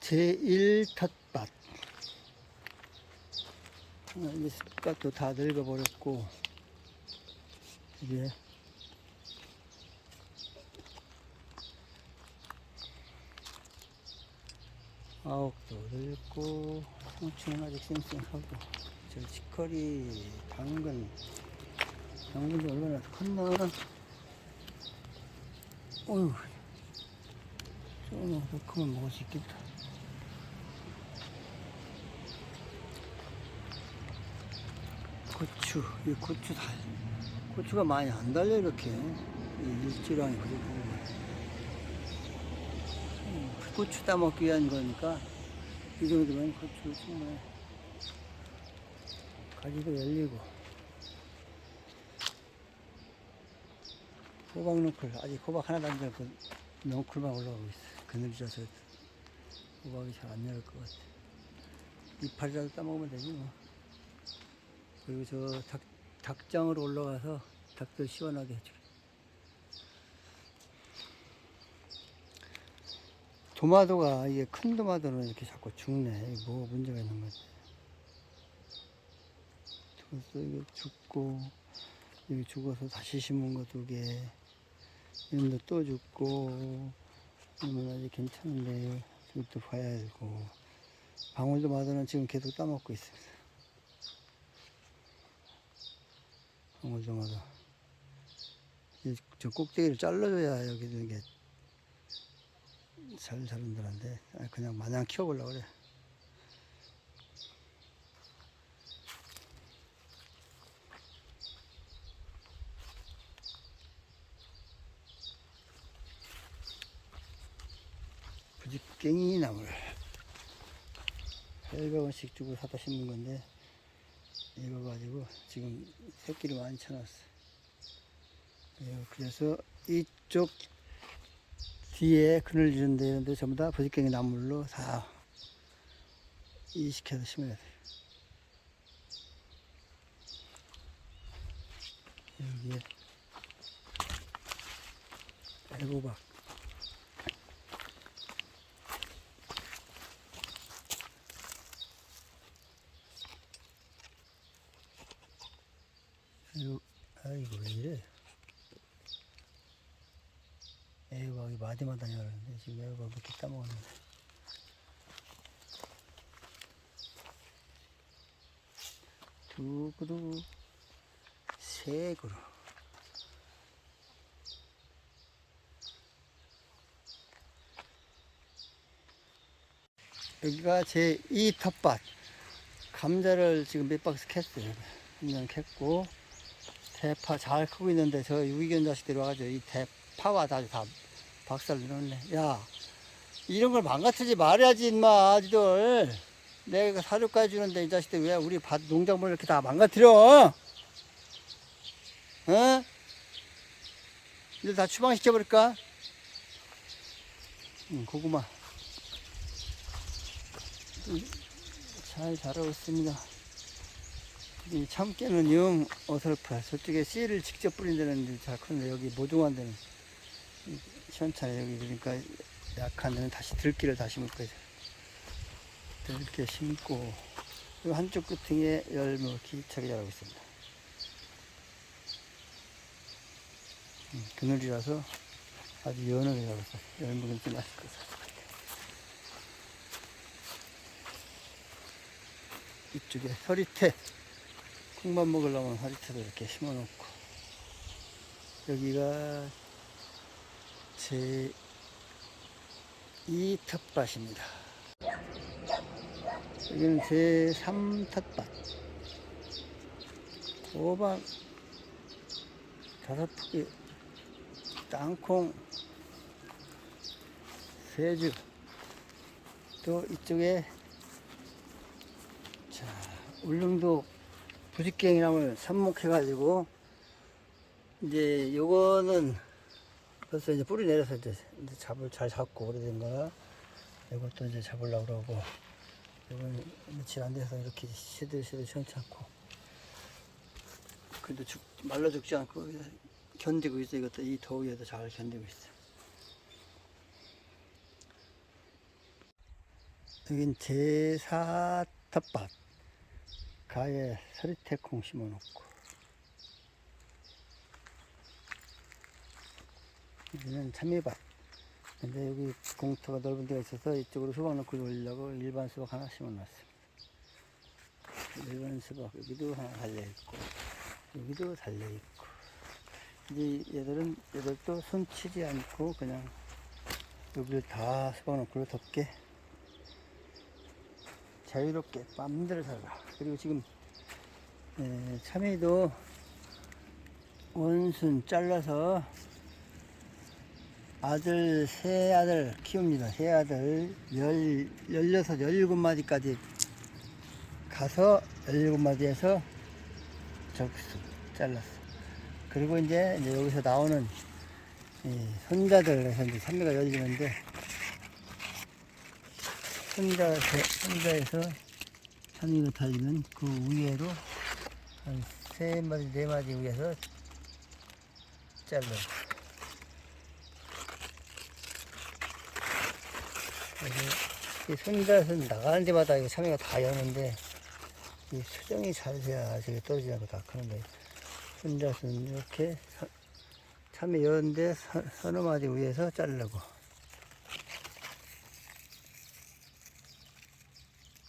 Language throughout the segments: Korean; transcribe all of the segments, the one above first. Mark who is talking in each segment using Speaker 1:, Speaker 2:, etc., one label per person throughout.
Speaker 1: 제1텃밭. 아, 이제 텃밭도 다 늙어버렸고, 이게 아욱도 늙고, 상추는 아직 쌩쌩하고, 저 치커리, 당근, 당근도 얼마나 컸나? 어휴, 조금 더 크면 먹을 수 있겠다. 고추, 이 고추 달, 고추가 많이 안 달려, 이렇게. 이 일지랑이 그리고. 음, 고추 따먹기 위한 거니까, 이 정도면 고추 정말. 가지도 열리고. 호박 넝쿨, 아직 호박 하나도 안 열고, 넝쿨만 올라가고 있어. 그늘져서 호박이 잘안 열릴 것 같아. 이파리라도 따먹으면 되지 뭐. 저 닭, 닭장으로 올라가서 닭들 시원하게 해주게. 도마도가 이게 큰 도마도는 이렇게 자꾸 죽네. 뭐 문제가 있는 거지. 벌써 이게 죽고 여기 죽어서 다시 심은 거 두 개. 이런데 또 죽고 이건 아직 괜찮은데 이것도 봐야 되고 방울도마도는 지금 계속 따먹고 있습니다. 이- 저 꼭대기를 잘라줘야 여기도 이게 잘 자른다는데 아, 그냥 마냥 키워보려고 그래. 부지깽이 나물 800원씩 주고 사다 심는 건데 이거 가지고 지금 새끼를 많이 쳐놨어. 예, 그래서 이쪽 뒤에 그늘 지는 데는데 전부 다 부지깽이 나물로 다 이식해서 심어야 돼. 여기에 애고박 아이고, 왜 이래? 애호박이 마디마다 열었는데 지금 애호박 이렇게 따먹었는데. 두 그루 세 그루. 여기가 제 2 텃밭. 감자를 지금 몇 박스 캤어요. 한장 캤고 대파 잘 크고 있는데 저 유기견 자식들이 와가지고 이 대파와 다, 다 박살 내놓네. 야, 이런 걸 망가뜨리지 말아야지, 임마, 아지들. 내가 사료까지 주는데 이 자식들 왜 우리 밭 농작물 이렇게 다 망가뜨려? 어? 이들 다 추방시켜버릴까? 응, 고구마. 음, 잘 자라고 있습니다. 이 참깨는 영 어설퍼. 저쪽에 씨를 직접 뿌린 데는 이제 잘 컸는데 여기 모종한 데는 이 시원찮아요. 여기 그러니까 약한 데는 다시 들기를 다시 묶어야 돼. 들깨 심고 이 한쪽 끝에 열무 기차게 자라고 있습니다. 음, 그늘이라서 아주 연하게 자라고 있어요. 열무는 좀 맛있을 것 같아요. 이쪽에 서리태 콩만 먹으려면 화리태도 이렇게 심어 놓고 여기가 제 2 텃밭입니다. 여기는 제 3 텃밭. 호박 다섯 포기, 땅콩 세주, 또 이쪽에 자 울릉도 부직갱이나물 삽목해가지고 이제 요거는 벌써 이제 뿌리 내려서 이제 잡을 잘 잡고 오래된 거라 이것도 이제 잡으려고 그러고 이건 며칠 안 돼서 이렇게 시들시들 시원찮고 그래도 죽, 말라 죽지 않고 견디고 있어. 이것도 이 더위에도 잘 견디고 있어. 여긴 제사 텃밭 가에 서리태콩 심어놓고. 여기는 참외밭. 근데 여기 공터가 넓은 데가 있어서 이쪽으로 수박 넣고 올리려고 일반 수박 하나 심어놨습니다. 일반 수박 여기도 하나 달려있고 여기도 달려있고. 이제 얘들은 얘들도 손 치지 않고 그냥 여기를 다 수박 넣고 덮게 자유롭게 마음대로 살아. 그리고 지금 에, 참외도 원순 잘라서 아들 세 아들 키웁니다. 세 아들 열 열여섯 열일곱 마디까지 가서 열일곱 마디에서 적수 잘랐어. 그리고 이제, 여기서 나오는 이 손자들에서 이제 참외가 열리는데 혼자, 혼자에서 참이가 달리는 그 위에로 한 세 마디, 네 마디 위에서 잘라. 그래서 이 손자에서 나가는 데마다 이 참이가 다 여는데 이 수정이 잘 돼야 저게 떨어지지 않고 다 크는데 혼자서는 이렇게 서- 참이 여는데 서- 서너 마디 위에서 자르고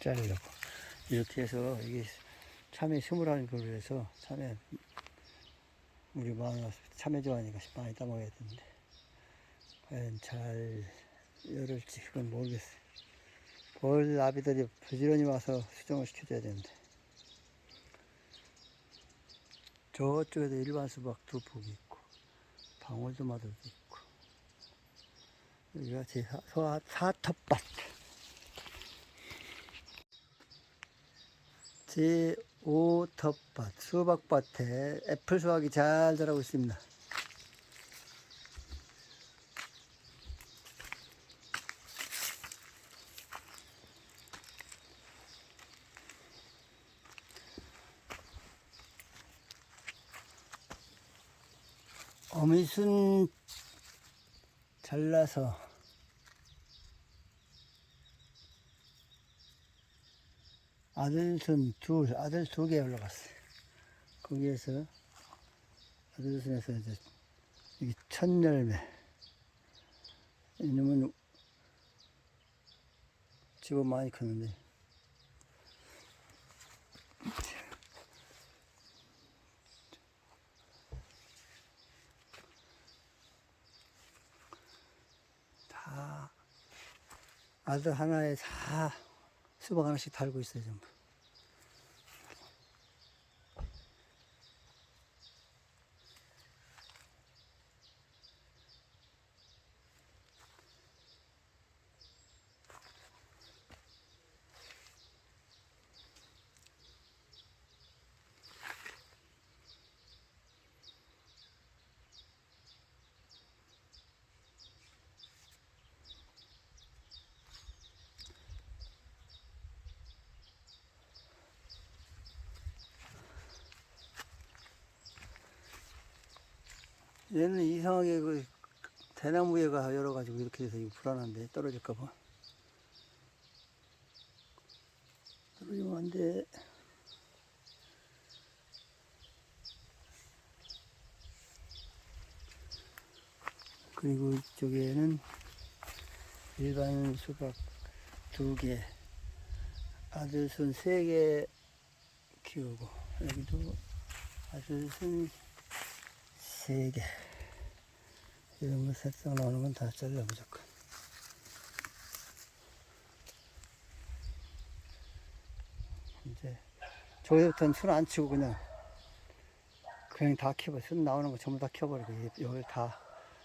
Speaker 1: 자르려고. 이렇게 해서 이게 참외 스물한 그루 해서 참외 우리 마늘 참외 좋아하니까 많이 따먹어야 되는데 과연 잘 열을지 그건 모르겠어요. 벌 나비들이 부지런히 와서 수정을 시켜줘야 되는데 저쪽에도 일반 수박 두 폭이 있고 방울도마들도 있고 여기가 제 사, 사, 사텃밭 제 5텃밭 수박밭에 애플 수박이 잘 자라고 있습니다. 어미순 잘라서 아들순 둘, 아들 두 개 올라갔어요. 거기에서 아들순에서 이제 여기 첫 열매. 이놈은 집어 많이 컸는데. 다 아들 하나에 다 수박 하나씩 달고 있어요, 전부. 얘는 이상하게 그 대나무 위가 열어가지고 이렇게 돼서 이거 불안한데 떨어질까봐. 떨어지면 안 돼. 그리고 이쪽에는 일반 수박 두 개, 아들순 세 개 키우고, 여기도 아들순 세 개. 이런 거 색상 나오는 건 다 잘라 무조건. 이제 저기서부터는 손안 치고 그냥 그냥 다 켜버. 손 나오는 거 전부 다 이- 여기 다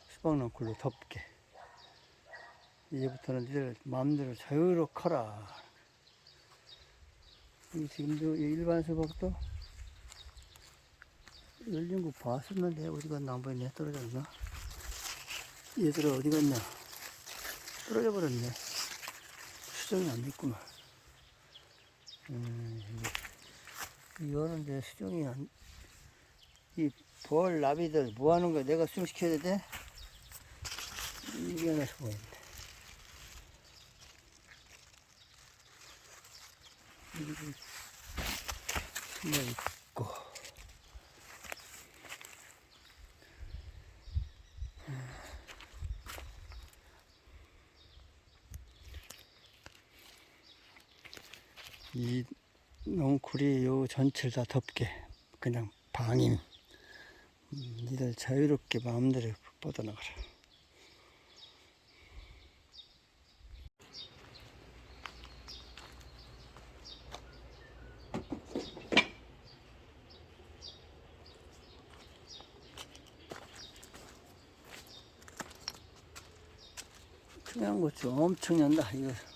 Speaker 1: 수박 넣은 걸로 덮게. 이제부터는 니들 마음대로 자유로 커라. 이 지금도 이 일반 수박도 열린 거 봤었는데 어디 갔나 안 보이네 떨어졌나 얘들아 어디 갔냐 떨어져 버렸네 수정이 안 됐구만 음, 이거는 이제 수정이 안, 이 벌, 나비들 뭐 하는 거야? 내가 수정 시켜야 돼? 이게 하나씩 보이네. 숨어 있고. 이 농쿨이 요 전체를 다 덮게 그냥 방임. 음, 니들 자유롭게 마음대로 뻗어나가라. 중요한 거죠 엄청 난다 이거.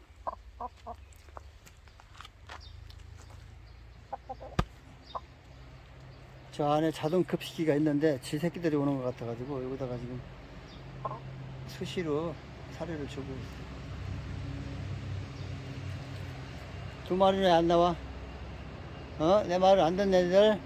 Speaker 1: 저 안에 자동 급식기가 있는데 지 새끼들이 오는 것 같아가지고 여기다가 지금 수시로 사료를 주고 있어. 두 마리는 안 나와? 어? 내 말을 안 듣는 애들?